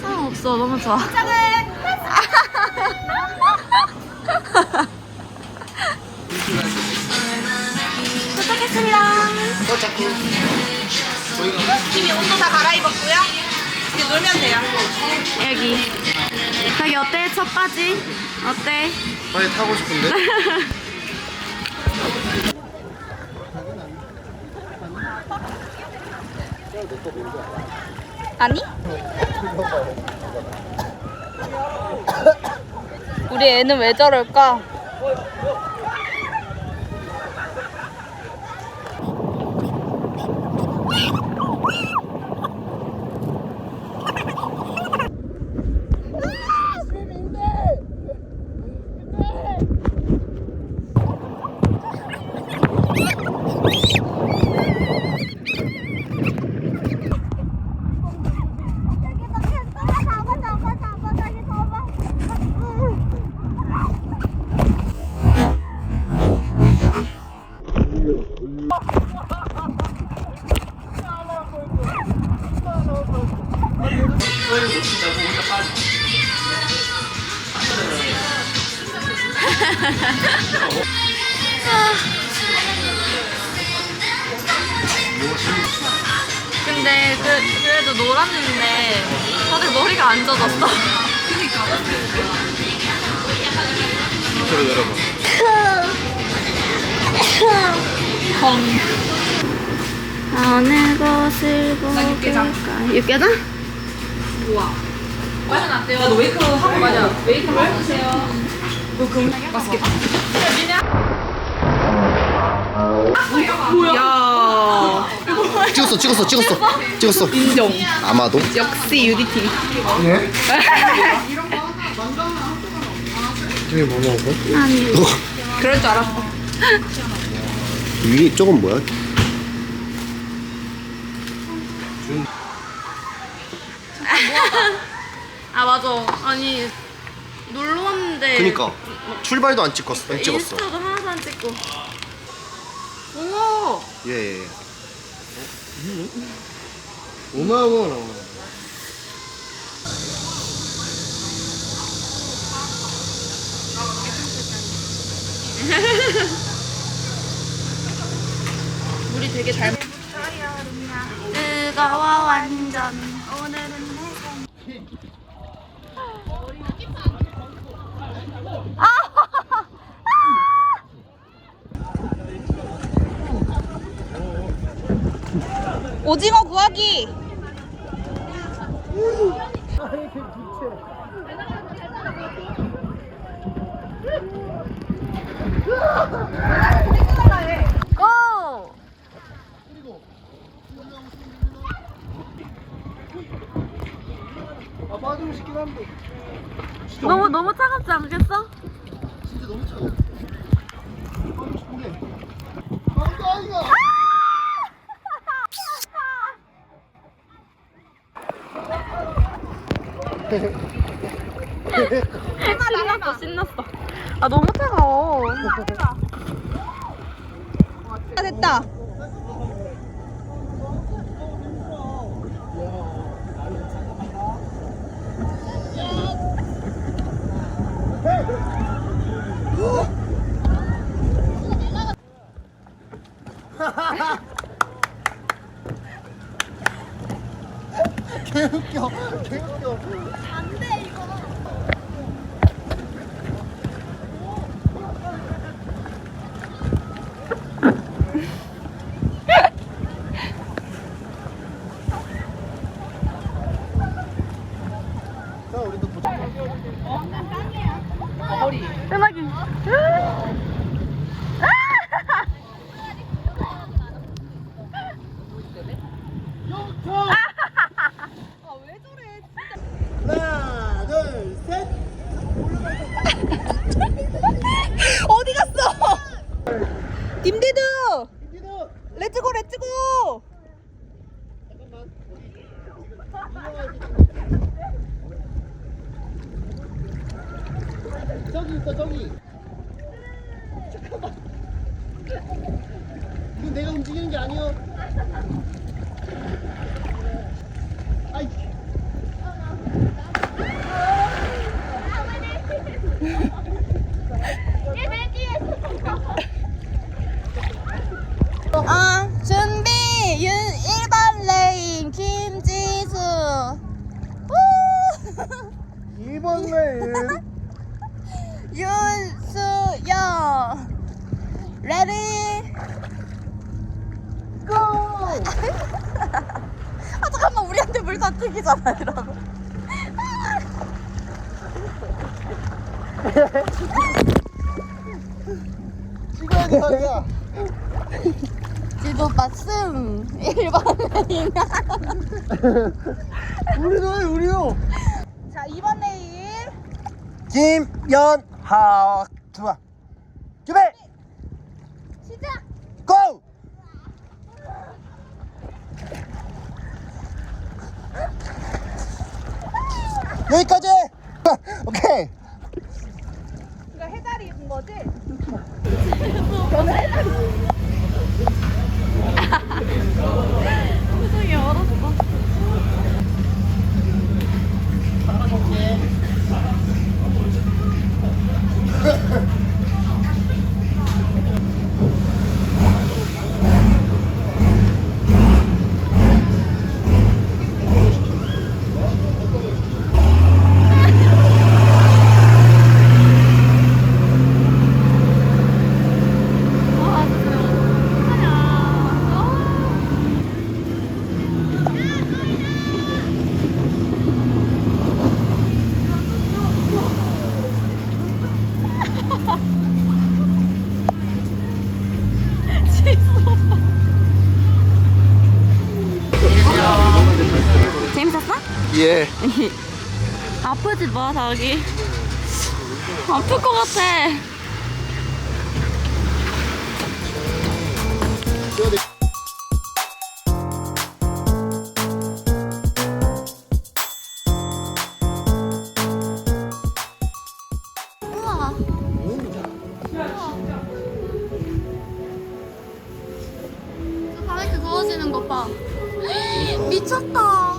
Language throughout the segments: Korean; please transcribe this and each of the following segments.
사람 없어 너무 좋아. 도착했습니다. 이미 옷도 다 갈아입었고요. 이제 놀면 돼요. 여기. 자기 어때? 첫 바지? 어때? 빨리 타고 싶은데? 아니? 우리 애는 왜 저럴까? 다들 머리가 안 젖었어. 저를 열어봐. 어느 곳을 육개장. 볼까? 육개장? 마셔 놨대요. 나도 웨이크 하고 맞아. 웨이크 해주세요. 맛있겠다. 야 찍었어, 찍었어, 찍었어, 찍었어. 인정. 아마도. 역시 유디팀. 예? 이게 뭐 먹어? 아니. 그럴 줄 알았어. 위에 조금 뭐야? 아 맞아. 아니 놀러 왔는데. 그니까 출발도 안 찍었어, 안 찍었어. 인스타도 하나도 안 찍고. 우와! 예, 예. 예. 어? 어마어마하나. 물이 되게 잘. 뜨거워 완전. 오징어 구하기. 고! 아, 빠지고 싶긴 한데. 너무 너무 차갑지 않겠어? 진짜 너무 차워. 빠지고 싶은데. 깜짝이야! 신났어 신났어. 아 너무 차가워. 아, 됐다. 개웃겨. 자, 우리도 도착. 편하게. 하나, 딤디드 디드 렛츠고 렛츠고 잠깐만 저기 있어 저기 잠깐만 이건 내가 움직이는 게 아니야 아이 아 준비 윤 1번 레인 김지수 우! 2번 레인 윤수영 레디 고! 아 잠깐만 우리한테 물 다 튀기잖아 이러고. 돼 자기야? 지도 1번 레인 우리도 해 우리도. 자 2번 레인 김연하 좋아. 준비 시작 고! 여기까지 오케이 이거 해다리 입은 거지? 표정이 아프지 마, 자기. 아플 것 같아. 우와. 저 바베큐 구워지는 거 봐. 미쳤다.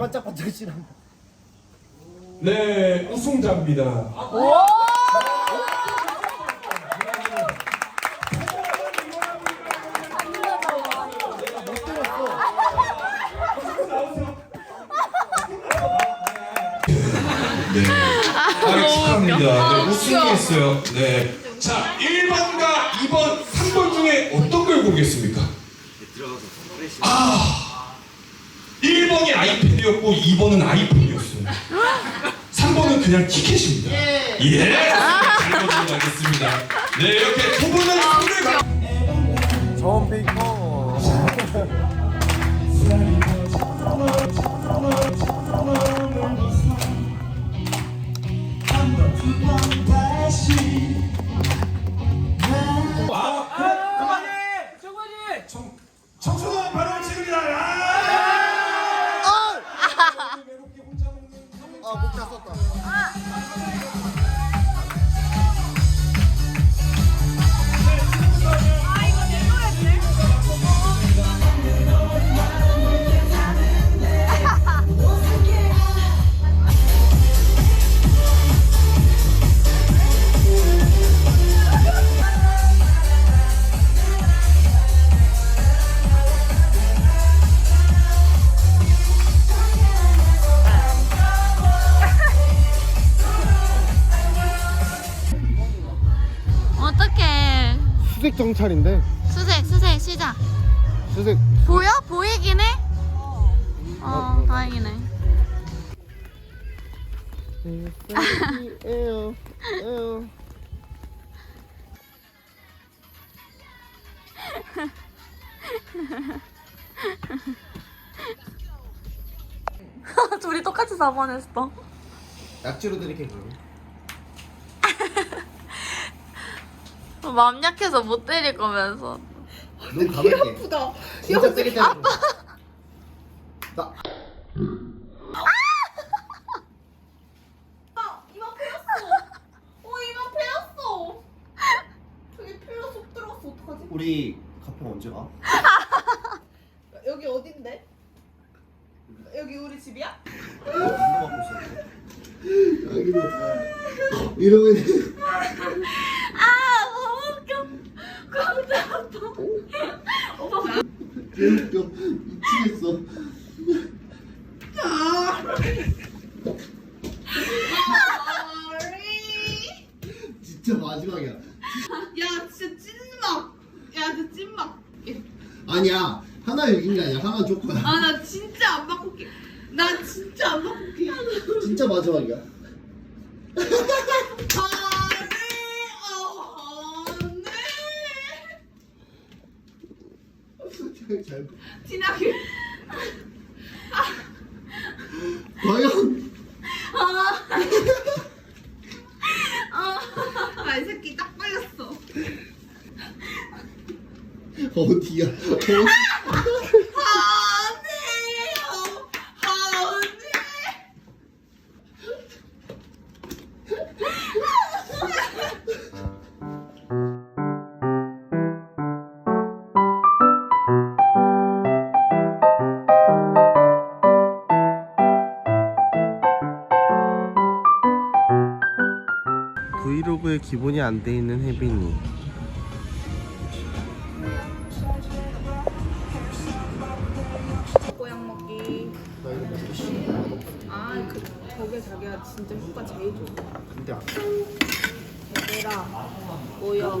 반짝반짝 싫어 네, 우승자입니다. 네. 아, 축하합니다. 네, 우승했어요. 네. 자, 1번과 2번, 3번 중에 어떤 걸 고르겠습니까? 아이폰이었고 2번은 아이폰이었어요. 3번은 그냥 티켓입니다. 예. 예. 알겠습니다. 네, 이렇게 두 분은 손을 가. 처음 빙고. 한번두번 다시 수색 정찰인데 수색, 수색, 시작. 수색 보여? 보이긴 해? 어, 다행이네. 에어 에어. 둘이 똑같이 4번 했어. 약지로 드릴게 그럼. 마음 약해서 못 때릴 거면서. 눈 감을게. 아프다. 진짜 세게 때려. 나 이마 패였어. 어 이마 패였어. 저기 필러 속 들어갔어 어떡하지? 우리 가평 언제 가? 여기 어딘데? 여기 우리 집이야? 있었는데. 여기도 이러면 아, 너무 웃겨. 깜짝 아파. 웃겨 미치겠어. 진짜 마지막이야. 야 진짜 찐막. 야 진짜 찐막. 아니야 하나 이긴 게 아니야 하나 조커야. 아 나 진짜 안 바꿀게. 나 진짜 안 바꿀게. 진짜 마지막이야. 안돼. 어, 안돼. 잘 티나게. 과연 아이 새끼 딱 걸렸어. 어디야? 어 기본이 안 돼 있는 혜빈이. 고양 먹기. 나 이거 먹고 싶어. 아, 그 저게 자기가 진짜 효과 제일 좋아. 근데 안 얘들아, 모여.